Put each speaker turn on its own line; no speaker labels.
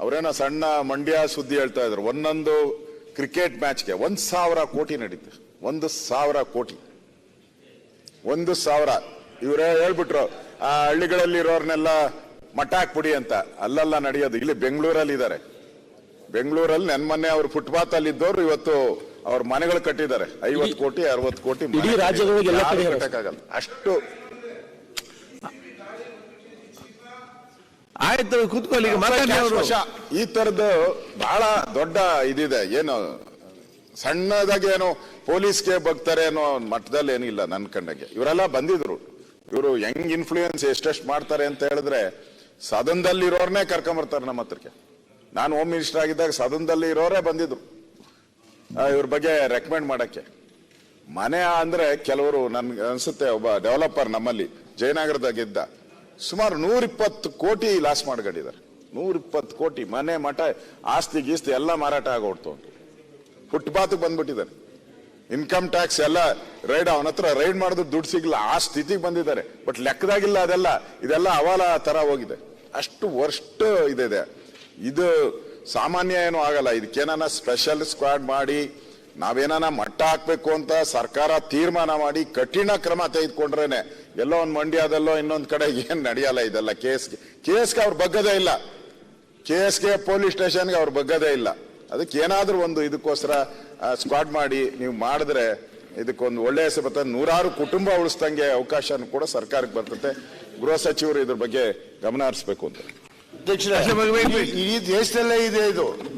ಅವರೇನೋ ಸಣ್ಣ ಮಂಡ್ಯ ಸುದ್ದಿ ಹೇಳ್ತಾ ಇದ್ರು. ಒಂದೊಂದು ಕ್ರಿಕೆಟ್ ಮ್ಯಾಚ್ಗೆ ಒಂದ್ ಸಾವಿರ ಕೋಟಿ ನಡೀತು. ಒಂದು ಸಾವಿರ ಕೋಟಿ. ಒಂದು ಸಾವಿರ. ಇವರೇ ಹೇಳ್ಬಿಟ್ರು ಆ ಹಳ್ಳಿಗಳಲ್ಲಿ ಇರೋರ್ನೆಲ್ಲ ಮಠ ಹಾಕ್ಬಿಡಿ ಅಂತ. ಅಲ್ಲೆಲ್ಲ ನಡೆಯೋದು. ಇಲ್ಲಿ ಬೆಂಗಳೂರಲ್ಲಿ ಇದ್ದಾರೆ ಬೆಂಗಳೂರಲ್ಲಿ ನನ್ನ ಮೊನ್ನೆ ಅವ್ರು ಫುಟ್ಪಾತ್ ಅಲ್ಲಿ ಇದ್ದವ್ರು ಇವತ್ತು ಅವ್ರ ಮನೆಗಳು ಕಟ್ಟಿದ್ದಾರೆ. ಐವತ್ತು ಕೋಟಿ ಅರವತ್ತು ಕೋಟಿ. ಕಟ್ಟಕ್ಕಾಗಲ್ಲ. ಅಷ್ಟು
ಆಯ್ತು ಕೂತ್ಕೊಳ್ಳಿ
ಈ ತರದ್ದು ಬಹಳ ದೊಡ್ಡ ಇದಿದೆ. ಏನು ಸಣ್ಣದಾಗಿ ಏನು ಪೊಲೀಸ್ಗೆ ಬಗ್ತಾರೆ ಅನ್ನೋ ಮಟ್ಟದಲ್ಲಿ ಏನಿಲ್ಲ ನನ್ನ ಕಂಡಂಗೆ. ಇವರೆಲ್ಲ ಬಂದಿದ್ರು. ಇವರು ಹೆಂಗ್ ಇನ್ಫ್ಲೂಯೆನ್ಸ್ ಎಷ್ಟೆಷ್ಟು ಮಾಡ್ತಾರೆ ಅಂತ ಹೇಳಿದ್ರೆ ಸದನದಲ್ಲಿ ಇರೋರ್ನೇ ಕರ್ಕೊಂಬರ್ತಾರೆ ನಮ್ಮ ಹತ್ರಕ್ಕೆ. ನಾನು ಹೋಮ್ ಮಿನಿಸ್ಟರ್ ಆಗಿದ್ದಾಗ ಸದನದಲ್ಲಿ ಇರೋರೇ ಬಂದಿದ್ರು. ಇವ್ರ ಬಗ್ಗೆ ರೆಕಮೆಂಡ್ ಮಾಡಕ್ಕೆ. ಮನೆ ಅಂದ್ರೆ ಕೆಲವರು ನನ್ಗೆ ಅನ್ಸುತ್ತೆ ಒಬ್ಬ ಡೆವಲಪರ್ ನಮ್ಮಲ್ಲಿ ಜಯನಗರದಾಗಿದ್ದ. ಸುಮಾರು ನೂರಿಪ್ಪತ್ತು ಕೋಟಿ ಲಾಸ್ ಮಾಡ್ಕೊಂಡಿದ್ದಾರೆ. ನೂರಿಪ್ಪತ್ತು ಕೋಟಿ, ಮನೆ, ಮಠ, ಆಸ್ತಿ, ಗೀಸ್ತಿ ಎಲ್ಲ ಮಾರಾಟ ಆಗೋಡ್ತು ಫುಟ್ಪಾತ್ ಬಂದ್ಬಿಟ್ಟಿದ್ದಾರೆ. ಇನ್ಕಮ್ ಟ್ಯಾಕ್ಸ್ ಎಲ್ಲ ರೈಡ್, ಅವನ ಹತ್ರ ರೈಡ್ ಮಾಡಿದ್ರು ದುಡ್ಡು ಸಿಗಲ್ಲ ಆ ಸ್ಥಿತಿಗೆ ಬಂದಿದ್ದಾರೆ. ಬಟ್ ಲೆಕ್ಕದಾಗಿಲ್ಲ ಅದೆಲ್ಲ. ಇದೆಲ್ಲ ಅವಾಲ ತರ ಹೋಗಿದೆ. ಅಷ್ಟು ವರ್ಸ್ಟ್ ಇದೆ ಇದು ಸಾಮಾನ್ಯ ಏನೂ ಆಗಲ್ಲ. ಇದಕ್ಕೇನ ಸ್ಪೆಷಲ್ ಸ್ಕ್ವಾಡ್ ಮಾಡಿ ನಾವೇನಾನ ಮಟ್ಟ ಹಾಕ್ಬೇಕು ಅಂತ ಸರ್ಕಾರ ತೀರ್ಮಾನ ಮಾಡಿ ಕಠಿಣ ಕ್ರಮ ತೆಗೆದುಕೊಂಡ್ರೇನೆ ಎಲ್ಲೋ ಒಂದು ಮಂಡ್ಯದಲ್ಲೋ ಇನ್ನೊಂದು ಕಡೆ ಏನು ನಡೆಯಲ್ಲ ಇದೆಲ್ಲ. ಕೇಸ್ಗೆ ಕೇಸ್ಗೆ ಅವ್ರು ಬಗ್ಗದೇ ಇಲ್ಲ. ಕೆಎಸ್ಗೆ ಪೊಲೀಸ್ ಸ್ಟೇಷನ್ಗೆ ಅವ್ರು ಬಗ್ಗದೇ ಇಲ್ಲ. ಅದಕ್ಕೆ ಏನಾದರೂ ಒಂದು ಇದಕ್ಕೋಸ್ಕರ ಸ್ಕ್ವಾಡ್ ಮಾಡಿ ನೀವು ಮಾಡಿದ್ರೆ ಇದಕ್ಕೊಂದು ಒಳ್ಳೆಯ ಹೆಸರು ಬರ್ತದೆ. ನೂರಾರು ಕುಟುಂಬ ಉಳಿಸ್ದಂಗೆ ಅವಕಾಶ ಕೂಡ ಸರ್ಕಾರಕ್ಕೆ ಬರ್ತದೆ. ಗೃಹ ಸಚಿವರು ಇದ್ರ ಬಗ್ಗೆ ಗಮನ ಹರಿಸ್ಬೇಕು ಅಂತ.
ಅಧ್ಯಕ್ಷ
ಈ ದೇಶದಲ್ಲೇ ಇದೆ ಇದು.